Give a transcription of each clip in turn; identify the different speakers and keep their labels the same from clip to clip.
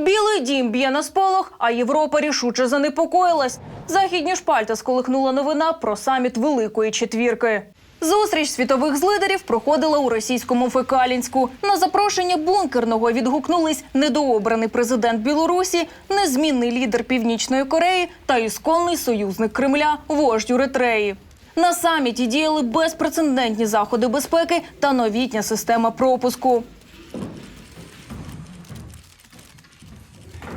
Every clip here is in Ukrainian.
Speaker 1: Білий дім б'є на сполох, а Європа рішуче занепокоїлась. Західні шпальти сколихнула новина про саміт Великої Четвірки. Зустріч світових злидерів проходила у російському Фекалінську. На запрошення бункерного відгукнулись недообраний президент Білорусі, незмінний лідер Північної Кореї та ісконний союзник Кремля вождь Еретреї. На саміті діяли безпрецедентні заходи безпеки та новітня система пропуску.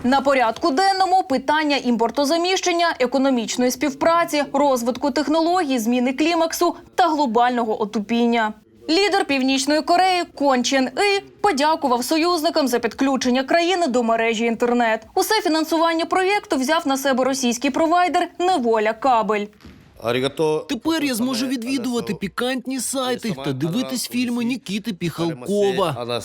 Speaker 1: На порядку денному питання імпортозаміщення, економічної співпраці, розвитку технологій, зміни клімаксу та глобального отупіння. Лідер Північної Кореї Кон Чен І подякував союзникам за підключення країни до мережі інтернет. Усе фінансування проєкту взяв на себе російський провайдер Неволя Кабель.
Speaker 2: Арігато.
Speaker 3: Тепер я зможу відвідувати пікантні сайти та дивитись фільми Нікіти Піхалкова.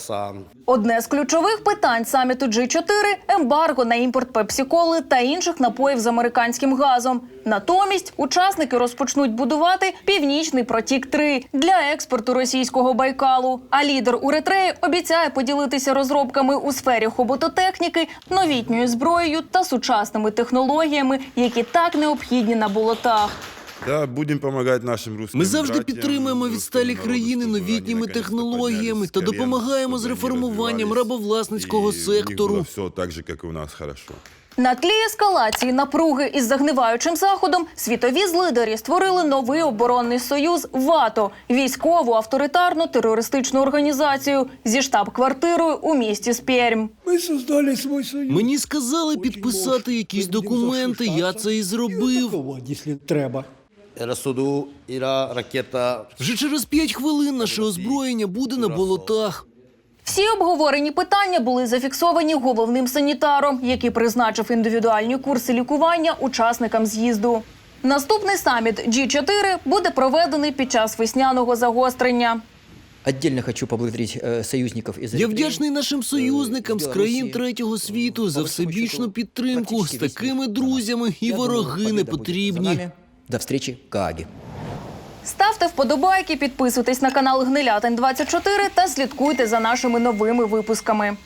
Speaker 1: Одне з ключових питань саміту G4 – ембарго на імпорт пепсі-коли та інших напоїв з американським газом. Натомість учасники розпочнуть будувати північний протік 3 для експорту російського байкалу. А лідер Уретреї обіцяє поділитися розробками у сфері хобототехніки, новітньою зброєю та сучасними технологіями, які так необхідні на болотах.
Speaker 4: Да, будем помогать нашим русским
Speaker 3: Ми завжди
Speaker 4: братьям,
Speaker 3: підтримуємо
Speaker 4: русскому
Speaker 3: відсталі
Speaker 4: народу,
Speaker 3: країни
Speaker 4: чтобы они
Speaker 3: новітніми
Speaker 4: наконец-то
Speaker 3: технологіями
Speaker 4: поднялись
Speaker 3: та
Speaker 4: с колен,
Speaker 3: допомагаємо з
Speaker 4: чтобы они
Speaker 3: реформуванням
Speaker 4: развивались,
Speaker 3: рабовласницького
Speaker 4: и у них было
Speaker 3: сектору.
Speaker 4: все так же, как и у нас хорошо.
Speaker 1: На тлі ескалації напруги із загниваючим заходом світові злидері створили новий оборонний союз ВАТО військову авторитарну терористичну організацію зі штаб-квартирою у місті Спермь.
Speaker 5: Мы создали свой союз.
Speaker 3: Мені сказали підписати якісь документи, я це і зробив.
Speaker 5: Атакувати, Якщо треба.
Speaker 2: Ерасуду, Іра, ракета.
Speaker 3: Вже через п'ять хвилин наше озброєння буде на болотах.
Speaker 1: Всі обговорені питання були зафіксовані головним санітаром, який призначив індивідуальні курси лікування учасникам з'їзду. Наступний саміт G4 буде проведений під час весняного загострення.
Speaker 6: Отдельно хочу поблагодарить э, союзников из
Speaker 3: Я вдячний нашим союзникам з країн третього світу за всебічну підтримку. З такими друзями і вороги не потрібні.
Speaker 6: До встречи в Кааге.
Speaker 1: Ставте вподобайки, підписуйтесь на канал Гнилятин 24 та слідкуйте за нашими новими випусками.